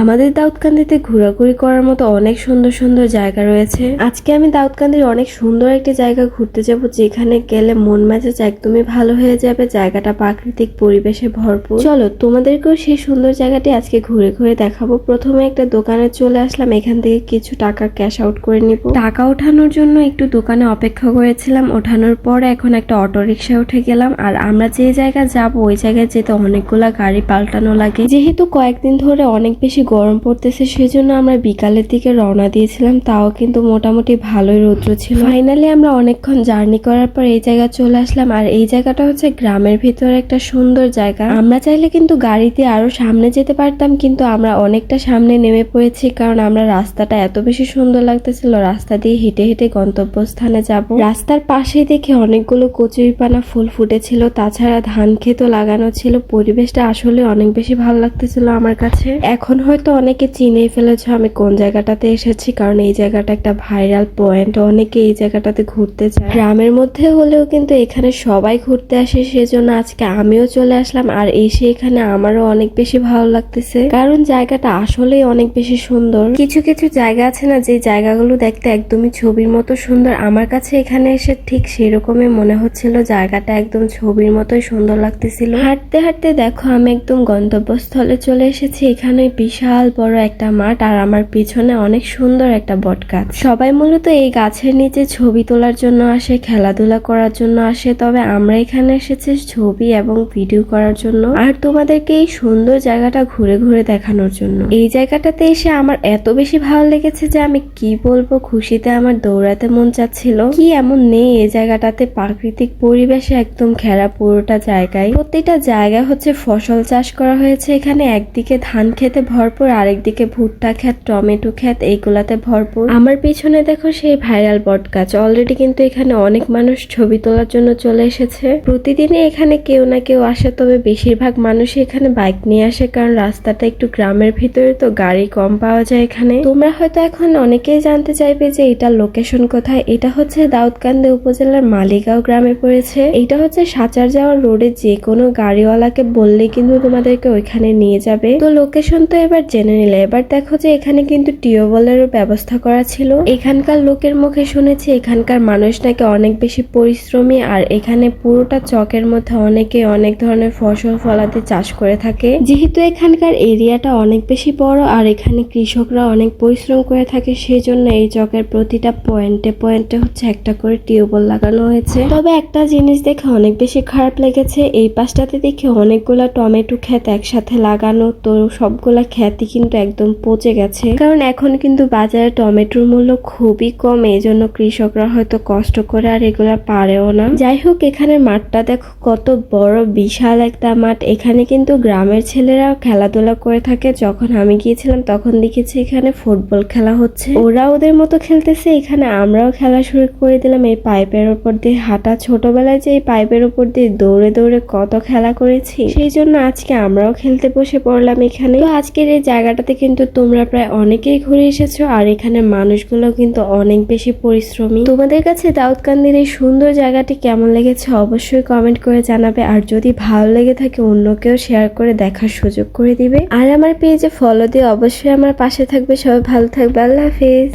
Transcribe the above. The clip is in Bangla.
আমাদের দাউদকান্দিতে ঘোরাঘুরি করার মতো অনেক সুন্দর সুন্দর জায়গা রয়েছে। আজকে আমি দাউদকান্দির অনেক সুন্দর একটি জায়গা ঘুরতে যাব, যেখানে গেলে মন মেজাজ একদমই ভালো হয়ে যাবে, জায়গাটা প্রাকৃতিক পরিবেশে ভরপুর। চলো, তোমাদেরকেও সেই সুন্দর জায়গাটি আজকে ঘুরে ঘুরে দেখাবো। প্রথমে একটা দোকানে চলে আসলাম, এখান থেকে কিছু টাকা ক্যাশ আউট করে নিব। টাকা ওঠানোর জন্য একটু দোকানে অপেক্ষা করেছিলাম, ওঠানোর পর এখন একটা অটো রিক্সায় উঠে গেলাম, আর আমরা যে জায়গায় যাব, ওই জায়গায় যেতে অনেকগুলা গাড়ি পাল্টানো লাগে। যেহেতু কয়েকদিন ধরে অনেক বেশি গরম পড়তেছে সেজন্য আমরা বিকালের দিকে রওনা দিয়েছিলাম, তাও কিন্তু মোটামুটি ভালোই রৌদ্র ছিল। ফাইনালি আমরা অনেকক্ষণ জার্নি করার পর এই জায়গা চলে আসলাম, আর এই জায়গাটা হচ্ছে গ্রামের ভিতরে একটা সুন্দর জায়গা। আমরা চাইলে কিন্তু গাড়িতে আরও সামনে যেতে পারতাম, কিন্তু আমরা অনেকটা সামনে নেমে পড়েছি, কারণ আমরা রাস্তাটা এত বেশি সুন্দর লাগতেছিল, রাস্তা দিয়ে হেঁটে হেঁটে গন্তব্যস্থানে যাব। রাস্তার পাশে দেখে অনেকগুলো কচুরিপানা ফুল ফুটেছিল, তাছাড়া ধান ক্ষেতও লাগানো ছিল, পরিবেশটা আসলে অনেক বেশি ভালো লাগতেছিল আমার কাছে। এখন হয়তো অনেকে চিনেই ফেলেছো আমি কোন জায়গাটাতে এসেছি, কারণ এই জায়গাটা একটা ভাইরাল পয়েন্ট অনেকে এই জায়গাটাতে ঘুরতে চায় গ্রামের মধ্যে হলেও কিন্তু এখানে সবাই ঘুরতে আসে, সেজন্য আজকে আমিও চলে আসলাম, আর এসে এখানে আমারও অনেক বেশি ভালো লাগতেছে। কারণ জায়গাটা আসলেই অনেক বেশি সুন্দর। কিছু কিছু জায়গা আছে না, যে জায়গাগুলো দেখতে একদমই ছবির মতো সুন্দর। আমার কাছে এখানে এসে ঠিক সেরকমই মনে হচ্ছিল, জায়গাটা একদম ছবির মতোই সুন্দর লাগতেছিল। হাঁটতে হাঁটতে দেখো, আমি একদম গন্তব্যস্থলে চলে এসেছি। এখানে বিশাল বড় একটা মাঠ আর আমার পিছনে অনেক সুন্দর একটা বট গাছ। সবাই মূলত এই গাছের নিচে ছবি তোলার জন্য আসে, খেলাধুলা করার জন্য আসে, তবে আমরা এখানে এসেছি ছবি এবং ভিডিও করার জন্য। আর তোমাদেরকে এই সুন্দর জায়গাটা ঘুরে ঘুরে দেখানোর জন্য। এই জায়গাটাতে এসে আমার এত বেশি ভালো লেগেছে যে আমি কি বলব, খুশিতে আমার দৌড়াতে মন চাচ্ছিল। কি এমন নেই এই জায়গাটাতে, প্রাকৃতিক পরিবেশে একদম ঘেরা পুরোটা জায়গায়। প্রত্যেকটা জায়গায় হচ্ছে ফসল চাষ করা হয়েছে, এখানে একদিকে ধান খেতে ভরপুর আরেকদিকে ভুট্টা ক্ষেত, টমেটো ক্ষেত, এইগুলাতে ভরপুর। আমার পিছনে দেখো সেই ভাইরাল বট গাছ অলরেডি কিন্তু এখানে অনেক মানুষ ছবি তোলার জন্য চলে এসেছে। প্রতিদিনই এখানে কেউ না কেউ আসে, তবে বেশিরভাগ মানুষই এখানে বাইক নিয়ে আসে, কারণ রাস্তাটা একটু গ্রামের ভিতরে তো গাড়ি কম পাওয়া যায় এখানে। তোমরা হয়তো এখন অনেকেই জানতে চাইবে যে এটার লোকেশন কোথায়? এটা হচ্ছে দাউদকান্দি উপজেলার মালিগাঁও গ্রামে পড়েছে। এটা হচ্ছে সাচার যাওয়ার রোডে যে কোনো গাড়িওয়ালাকে বললে কিন্তু তোমাদেরকে ওইখানে নিয়ে যাবে। তো লোকেশন তো এবার জেনে নিলে। এবার দেখো যে এখানে কিন্তু টিউবওয়েলেরও ব্যবস্থা করা ছিল। এখানকার লোকের মুখে শুনেছি এখানকার মানুষ নাকি অনেক বেশি পরিশ্রমী আর এখানে পুরোটা চকের মধ্যে অনেকে অনেক ধরনের ফসল ফলাতে চাষ করে থাকে। যেহেতু এখানকার এরিয়াটা অনেক বেশি বড় আর এখানে কৃষকরা অনেক পরিশ্রম করে থাকে সেই জন্য এই চকের প্রতিটা পয়েন্টে পয়েন্টে হচ্ছে একটা করে টিউবওয়েল লাগানো হয়েছে। তবে একটা জিনিস দেখে অনেক বেশি খারাপ লেগেছে। এই পাশটাতে দেখে অনেকগুলা টমেটো ক্ষেত একসাথে লাগানো, তো সবগুলা ক্ষেতই কিন্তু একদম পচে গেছে। কারণ এখন কিন্তু বাজারে টমেটোর মূল্য খুবই কম এই জন্য কৃষকরা হয়তো কষ্ট করে আর এগুলা পারেও না। যাই হোক এখানে মাঠটা দেখো, কত বড়, বিশাল একটা মাঠ। এখানে কিন্তু গ্রামের ছেলেরা খেলাধুলা করে থাকে। যখন আমি গিয়েছিলাম, তখন দেখেছি এখানে ফুটবল খেলা হচ্ছে। ওরা ওদের মতো খেলতেছে, এখানে আমরাও খেলা শুরু করে দিলাম। এই পাইপের উপর দিয়ে হাঁটা। ছোটবেলায় যে এই পাইপের উপর দিয়ে দৌড়ে দৌড়ে কত খেলা করেছি, সেই জন্য আজকে আমরাও খেলতে বসে পড়লাম এখানে। তো আজকের এই জায়গাটাতে কিন্তু তোমরা প্রায় অনেকেই ঘুরে এসেছ, আর এখানে মানুষগুলো কিন্তু অনেক বেশি পরিশ্রমী। তোমাদের কাছে দাউদকান্দির এই সুন্দর জায়গাটি কেমন লেগেছে অবশ্যই কমেন্ট করে জানাবে, আর যদি ভালো লেগে থাকে অন্য অন্যকেও শেয়ার করে দেখার সুযোগ করে দিবে। আর আমার পেজে ফলো দিয়ে অবশ্যই আমার পাশে থাকবে। সবাই ভালো থাকবে। আল্লাহ হাফিজ।